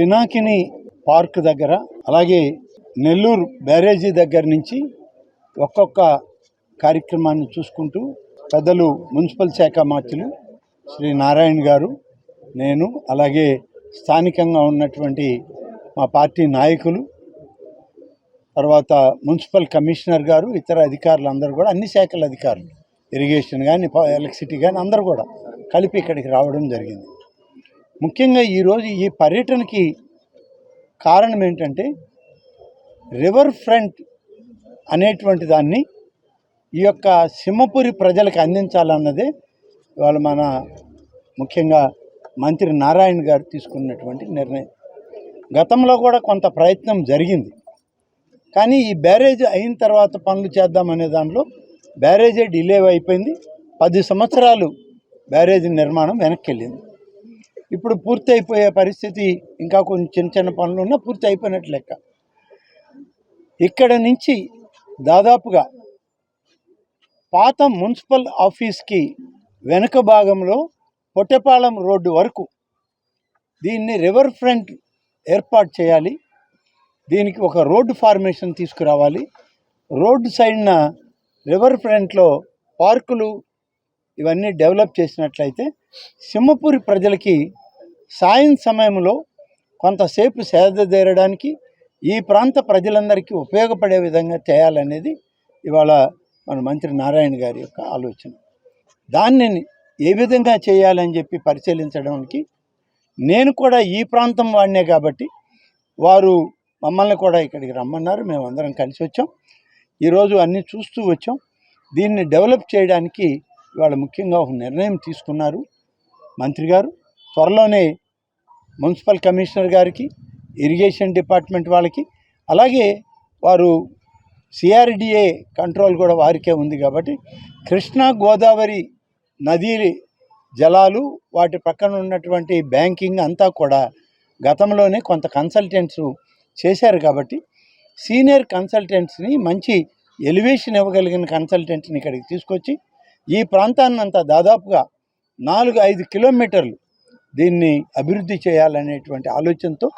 Pinakini park దగ్గర అలాగే నెల్లూరు బ్యారేజీ దగ్గర నుంచి ఒక్కొక్క కార్యక్రమాన్ని చూసుకుంటూ పెద్దలు మున్సిపల్ శాఖ మంత్రులు శ్రీ నారాయణ గారు నేను అలాగే స్థానికంగా ఉన్నటువంటి మా పార్టీ నాయకులు తర్వాత మున్సిపల్ కమిషనర్ గారు ఇతర అధికారులు అందరూ కూడా అన్ని శాఖల అధికారులు ఇరిగేషన్ కానీ ఎలక్ట్రిసిటీ కానీ అందరూ కూడా కలిపి ఇక్కడికి రావడం జరిగింది. ముఖ్యంగా ఈరోజు ఈ పర్యటనకి కారణం ఏంటంటే రివర్ ఫ్రంట్ అనేటువంటి దాన్ని ఈ యొక్క సింహపురి ప్రజలకు అందించాలన్నదే ఇవాళ మన ముఖ్యంగా మంత్రి నారాయణ గారు తీసుకున్నటువంటి నిర్ణయం. గతంలో కూడా కొంత ప్రయత్నం జరిగింది. కానీ ఈ బ్యారేజ్ అయిన తర్వాత పనులు చేద్దామనే దానిలో బ్యారేజే డిలే అయిపోయింది. పది సంవత్సరాలు బ్యారేజ్ నిర్మాణం వెనక్కి వెళ్ళింది. ఇప్పుడు పూర్తి అయిపోయే పరిస్థితి ఇంకా కొన్ని చిన్న చిన్న పనులు ఉన్నా పూర్తి అయిపోయినట్లు లెక్క. ఇక్కడ నుంచి దాదాపుగా పాత మున్సిపల్ ఆఫీస్కి వెనుక భాగంలో పొట్టెపాలెం రోడ్డు వరకు దీన్ని రివర్ ఫ్రంట్ ఏర్పాటు చేయాలి. దీనికి ఒక రోడ్డు ఫార్మేషన్ తీసుకురావాలి. రోడ్డు సైడ్న రివర్ ఫ్రంట్లో పార్కులు ఇవన్నీ డెవలప్ చేసినట్లయితే సింహపూరి ప్రజలకి సాయం సమయంలో కొంతసేపు సేదతీరడానికి ఈ ప్రాంత ప్రజలందరికీ ఉపయోగపడే విధంగా చేయాలనేది ఇవాళ మన మంత్రి నారాయణ గారి యొక్క ఆలోచన. దాన్ని ఏ విధంగా చేయాలని చెప్పి పరిశీలించడానికి నేను కూడా ఈ ప్రాంతం వాడినే కాబట్టి వారు మమ్మల్ని కూడా ఇక్కడికి రమ్మన్నారు. మేము అందరం కలిసి వచ్చాం. ఈరోజు అన్నీ చూస్తూ వచ్చాం. దీన్ని డెవలప్ చేయడానికి ఇవాళ ముఖ్యంగా ఒక నిర్ణయం తీసుకున్నారు మంత్రి గారు. త్వరలోనే మున్సిపల్ కమిషనర్ గారికి ఇరిగేషన్ డిపార్ట్మెంట్ వాళ్ళకి అలాగే వారు సిఆర్డిఏ కంట్రోల్ కూడా వారికే ఉంది కాబట్టి కృష్ణా గోదావరి నదీ జలాలు వాటి పక్కన ఉన్నటువంటి బ్యాంకింగ్ అంతా కూడా గతంలోనే కొంత కన్సల్టెంట్స్ చేశారు కాబట్టి సీనియర్ కన్సల్టెంట్స్ని మంచి ఎలివేషన్ ఇవ్వగలిగిన కన్సల్టెంట్స్ని ఇక్కడికి తీసుకొచ్చి ఈ ప్రాంతాన్నంతా దాదాపుగా నాలుగు ఐదు కిలోమీటర్లు దీన్ని అభివృద్ధి చేయాలనేటువంటి ఆలోచనతో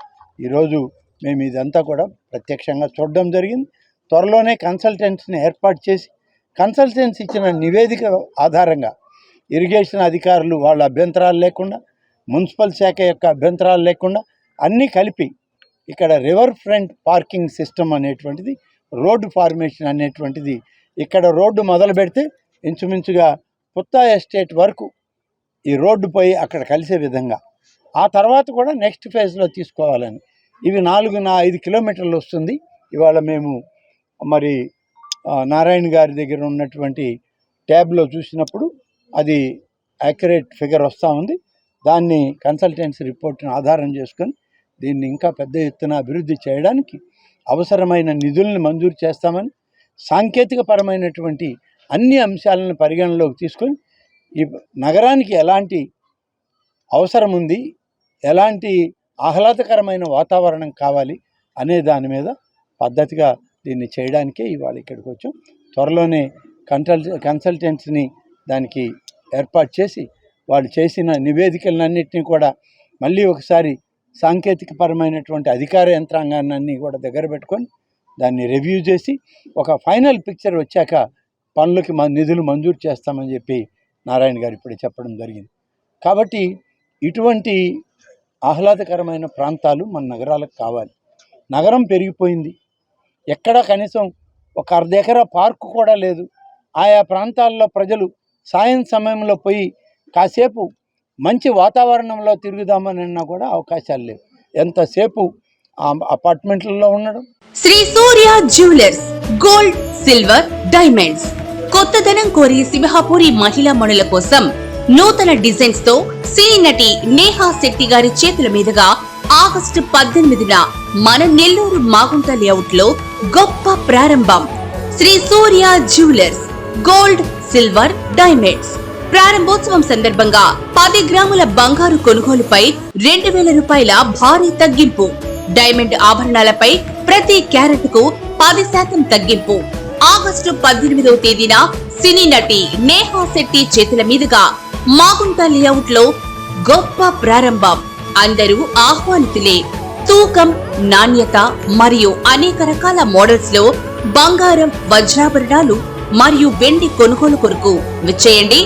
ఈరోజు మేము ఇదంతా కూడా ప్రత్యక్షంగా చూడడం జరిగింది. త్వరలోనే కన్సల్టెంట్స్ని ఏర్పాటు చేసి కన్సల్టెంట్స్ ఇచ్చిన నివేదిక ఆధారంగా ఇరిగేషన్ అధికారులు వాళ్ళ అభ్యంతరాలు లేకుండా మున్సిపల్ శాఖ యొక్క అభ్యంతరాలు లేకుండా అన్నీ కలిపి ఇక్కడ రివర్ ఫ్రంట్ పార్కింగ్ సిస్టమ్ అనేటువంటిది రోడ్డు ఫార్మేషన్ అనేటువంటిది ఇక్కడ రోడ్డు మొదలు పెడితే ఇంచుమించుగా పుత్తా ఎస్టేట్ వరకు ఈ రోడ్డుపై అక్కడ కలిసే విధంగా. ఆ తర్వాత కూడా నెక్స్ట్ ఫేజ్లో తీసుకోవాలని. ఇవి నాలుగు నా ఐదు కిలోమీటర్లు వస్తుంది. ఇవాళ మేము మరి నారాయణ గారి దగ్గర ఉన్నటువంటి ట్యాబ్లో చూసినప్పుడు అది యాక్యురేట్ ఫిగర్ వస్తూ ఉంది. దాన్ని కన్సల్టెన్సీ రిపోర్ట్ని ఆధారం చేసుకొని దీన్ని ఇంకా పెద్ద ఎత్తున అభివృద్ధి చేయడానికి అవసరమైన నిధుల్ని మంజూరు చేస్తామని సాంకేతిక పరమైనటువంటి అన్ని అంశాలను పరిగణలోకి తీసుకొని ఈ నగరానికి ఎలాంటి అవసరం ఉంది? ఎలాంటి ఆహ్లాదకరమైన వాతావరణం కావాలి? అనే దాని మీద పద్ధతిగా దీన్ని చేయడానికే ఇవాళ ఇక్కడికి వచ్చాం. త్వరలోనే కన్సల్ కన్సల్టెంట్స్ని దానికి ఏర్పాటు చేసి వాళ్ళు చేసిన నివేదికలన్నింటినీ కూడా మళ్ళీ ఒకసారి సాంకేతిక పరమైనటువంటి అధికార యంత్రాంగాన్ని కూడా దగ్గర పెట్టుకొని దాన్ని రివ్యూ చేసి ఒక ఫైనల్ పిక్చర్ వచ్చాక పనులకి మా నిధులు మంజూరు చేస్తామని చెప్పి నారాయణ గారు ఇప్పుడే చెప్పడం జరిగింది. కాబట్టి ఇటువంటి ఆహ్లాదకరమైన ప్రాంతాలు మన నగరాలకు కావాలి. నగరం పెరిగిపోయింది. ఎక్కడ కనీసం ఒక అర్ధ ఎకరా పార్కు కూడా లేదు. ఆయా ప్రాంతాల్లో ప్రజలు సాయం సమయంలో పోయి కాసేపు మంచి వాతావరణంలో తిరుగుదామని అన్నా కూడా అవకాశాలు లేవు. ఎంతసేపు ఆ అపార్ట్మెంట్లలో ఉండడం? Sri Surya jewellers gold silver diamonds. కొత్తదనం కోరి సింహాపురి మహిళా మణుల కోసం నూతన డిజైన్స్తో సినీ నటి నేహా శెట్టి గారి చేతుల మీదుగా ఆగస్టు పద్దెనిమిదిన మన నెల్లూరు మాగుంట లేఅవుట్లో గొప్ప ప్రారంభం. Sri Surya jewellers gold silver diamonds. ప్రారంభోత్సవం సందర్భంగా పది గ్రాముల బంగారు కొనుగోలుపై రెండు వేల రూపాయల భారీ తగ్గింపు. డైమండ్ ఆభరణాలపై ప్రతి క్యారెట్కు పది శాతం తగ్గింపు. ఆగస్టు పద్దెనిమిదవ తేదీన సినీ నటి నేహా శెట్టి చేతుల మీదుగా మాగుంట లేఅవుట్లో గొప్ప ప్రారంభం. అందరూ ఆహ్వానితులే. తూకం నాణ్యత మరియు అనేక రకాల మోడల్స్లో బంగారం వజ్రాభరణాలు మరియు వెండి కొనుగోలు కొరకు విచ్చేయండి.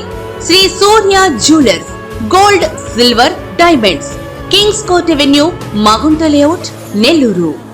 Sri Surya jewellers gold silver diamonds. Kings court avenue Magunta layout Nellore.